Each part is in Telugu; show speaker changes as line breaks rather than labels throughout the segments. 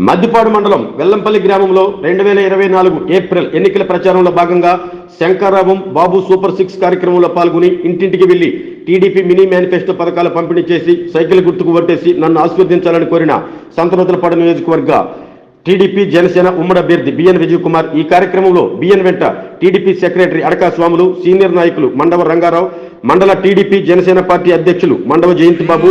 మద్దిపాడు మండలం వెల్లంపల్లి గ్రామంలో రెండు వేల ఇరవై నాలుగు ఏప్రిల్ ఎన్నికల ప్రచారంలో భాగంగా శంకరరావం బాబు సూపర్ సిక్స్ కార్యక్రమంలో పాల్గొని ఇంటింటికి వెళ్ళి టీడీపీ మినీ మేనిఫెస్టో పథకాలు పంపిణీ చేసి సైకిల్ గుర్తుకు వట్టేసి నన్ను ఆశీర్వదించాలని కోరిన సంతనోతలపాడు నియోజకవర్గ టీడీపీ జనసేన ఉమ్మడి అభ్యర్థి బిఎన్ విజయ్ కుమార్ ఈ కార్యక్రమంలో బిఎన్ వెంట టీడీపీ సెక్రటరీ అడకా స్వాములు సీనియర్ నాయకులు మండవ రంగారావు మండల టీడీపీ జనసేన పార్టీ అధ్యక్షులు మండవ జయంతి బాబు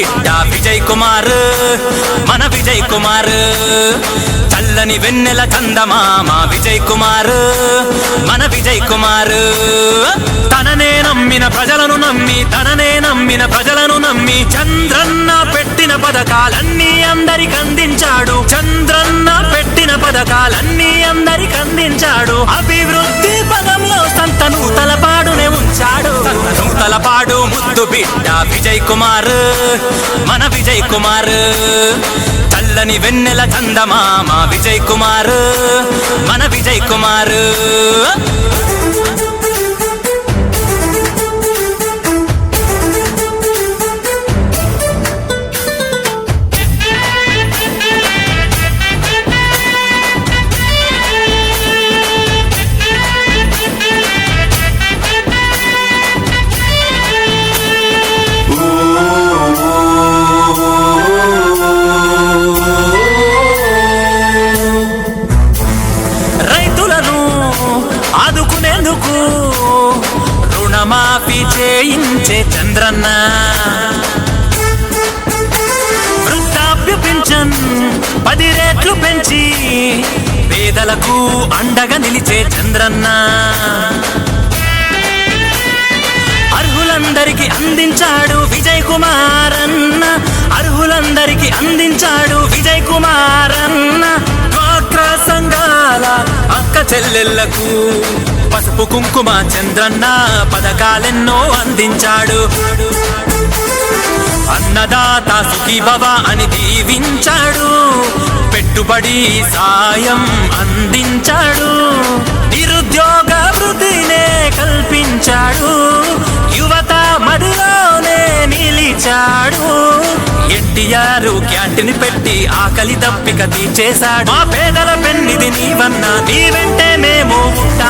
బిడ్డ విజయ్ కుమార్ మన విజయ్ కుమార్. చల్లని వెన్నెల చందమామ విజయ్ కుమార్ మన విజయ్ కుమార్. తననే నమ్మిన ప్రజలను నమ్మి తననే నమ్మిన ప్రజలను నమ్మి చంద్రన్న పెట్టిన పథకాలన్నీ అందరికి అందించాడు. చంద్రన్న పెట్టిన పథకాలన్నీ అందరికి అందించాడు. అభివృద్ధి పదంలో సంతను తలపాడునే ఉంచాడు. సంతను తలపాడు ముద్దు బిడ్డ విజయ్ కుమార్. మన విజయ్ కుమార్. చల్లని వెన్నెల చందమామ విజయ్ కుమార్. మన విజయ్ కుమార్. ఎందుకు? రుణమాఫీ చేయించే చంద్రన్న. వృద్ధాప్య పెంచన్ పది రేట్లు పెంచి పేదలకు అండగా నిలిచే చంద్రన్న. అర్హులందరికి అందించాడు విజయ్ కుమార్ అన్న. అర్హులందరికి అందించాడు విజయ్ కుమార్ అన్న. డ్వాక్రా సంఘాల అక్క చెల్లెళ్ళకు పసుపు కుంకుమ చంద్రన్న పథకాలెన్నో అందించాడు. అన్నదాత సుఖీభవ అని దీవించాడు. పెట్టుబడి సాయం అందించాడు. నిరుద్యోగ వృద్ధినే కల్పించాడు. యువత మదిలోనే నిలిచాడు. ఎన్టీఆర్ క్యాంటీన్ పెట్టి ఆకలి దప్పిక తీర్చేశాడు. మా పేదల పెన్నిది నీవన్నా నీ వెంటే మేము ఉంటామన్నా